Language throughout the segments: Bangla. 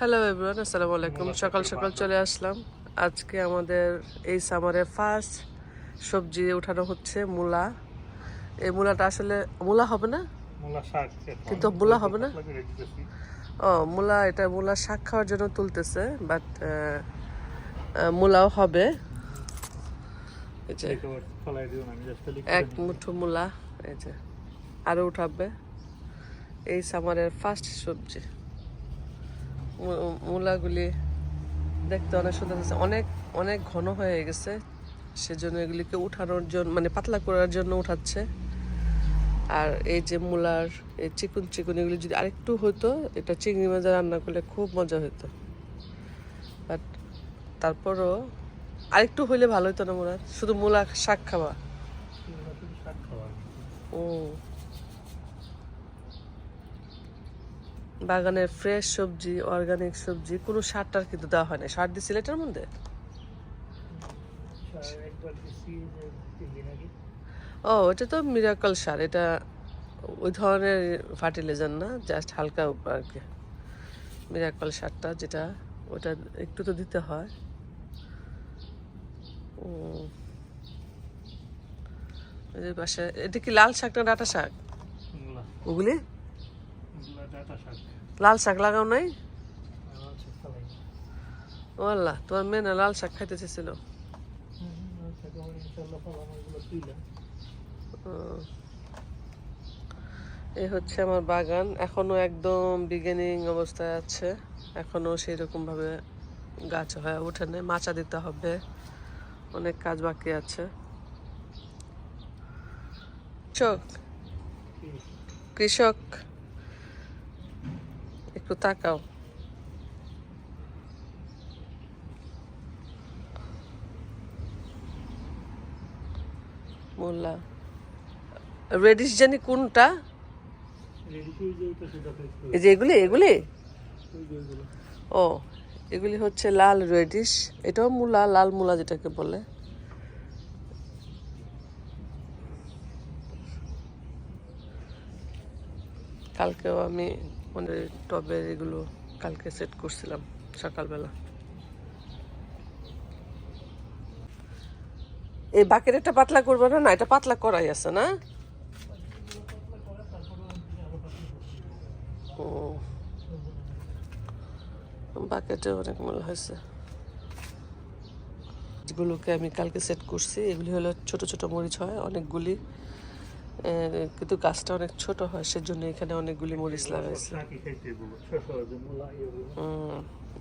হ্যালো এভরিওয়ান আসসালামু আলাইকুম সকাল সকাল চলে আসলাম। আজকে আমাদের এই সামারের ফার্স্ট সবজি উঠানো হচ্ছে মূলা। এই মূলাটা আসলে মূলা হবে না? মূলা শাক কিন্তু মূলা হবে না? ও মূলা এটা মূলা শাক খাওয়ার জন্য তুলতেছে বাট মূলাও হবে। এক মুঠো মূলা এই যে আরও উঠাবে। এই সামারের ফার্স্ট সবজি। মূলাগুলি দেখতে অনেক সুন্দর হচ্ছে অনেক অনেক ঘন হয়ে গেছে। সেজন্য এগুলিকে উঠানোর জন্য মানে পাতলা করার জন্য উঠাচ্ছে। আর এই যে মূলার এই চিকুন চিকুন এগুলি যদি আরেকটু হতো এটা চিংড়ি মাছ রান্না করলে খুব মজা হতো বাট তারপরও আরেকটু হইলে ভালো হতো না মূলার? শুধু মূলা শাক খাওয়া? শাক খাওয়া। ও। বাগানের ফ্রেশ সবজি অর্গানিক সবজি কোনো সার টার কিন্তু দেওয়া হয় না সার দিছিল এটার মধ্যে। ও এটা তো মিরাকল সার। এটা ওই ধরনের ফার্টিলাইজার না জাস্ট হালকা আর কি। মিরাকল সারটা যেটা ওটা একটু তো দিতে হয়। ও এই যে পাশে এটা কি লাল শাক না ডাটা শাক? ওগুলি? ডাঁটা শাক। লাল শাক লাগাও নাই। ও আল্লাহ তোমার মেয়ে না লাল শাক খাইতে চেয়েছিল। এই হচ্ছে আমার বাগান এখনও একদম বিগিনিং অবস্থায় আছে। এখনও সেই রকম ভাবে গাছ হয়ে ওঠে না মাচা দিতে হবে অনেক কাজ বাকি আছে। কৃষক। কৃষক। একটু তাকাও মোল্লা রেডিশ জানি কোনটা। এই যে এগুলি এগুলি। ও, এগুলি হচ্ছে লাল রেডিশ এটাও মূলা, লাল মূলা যেটাকে বলে কালকেও আমি মানে টবের এগুলো কালকে সেট করছিলাম সকালবেলা। এই বাকের একটা পাতলা করবে না না, এটা পাতলা করাই আছে না? বাকেটে অনেক মূল হয়েছে। এগুলোকে আমি কালকে সেট করছি, এগুলি হলো ছোট ছোট মরিচ হয়, অনেকগুলি। কিন্তু গাছটা অনেক ছোট হয়, সেজন্য এখানে অনেকগুলি মরিচ লাগাইছে।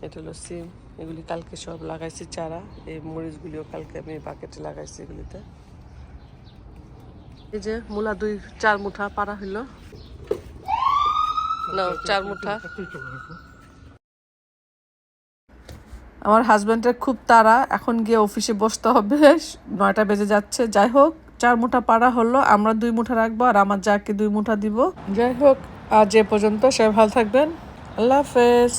এটা হলো সিম। এগুলি কালকে সব লাগাইছি চারা। এই মরিচগুলিও কালকে আমি বাকেটে লাগাইছি এগুলিতে। এই যে মূলা দুই, চার মুঠা পারা হইল। না চার মুঠা। আমার হাজব্যান্ডের খুব তাড়া। এখন গিয়ে অফিসে বসতে হবে। নয়টা বেজে যাচ্ছে। যাই হোক চার মুঠা পাড়া হলো, আমরা দুই মুঠা রাখব আর আমার যাকে দুই মুঠা দিব। যাই হোক, আজ এ পর্যন্ত সে ভালো থাকবেন। আল্লাহ হাফেজ।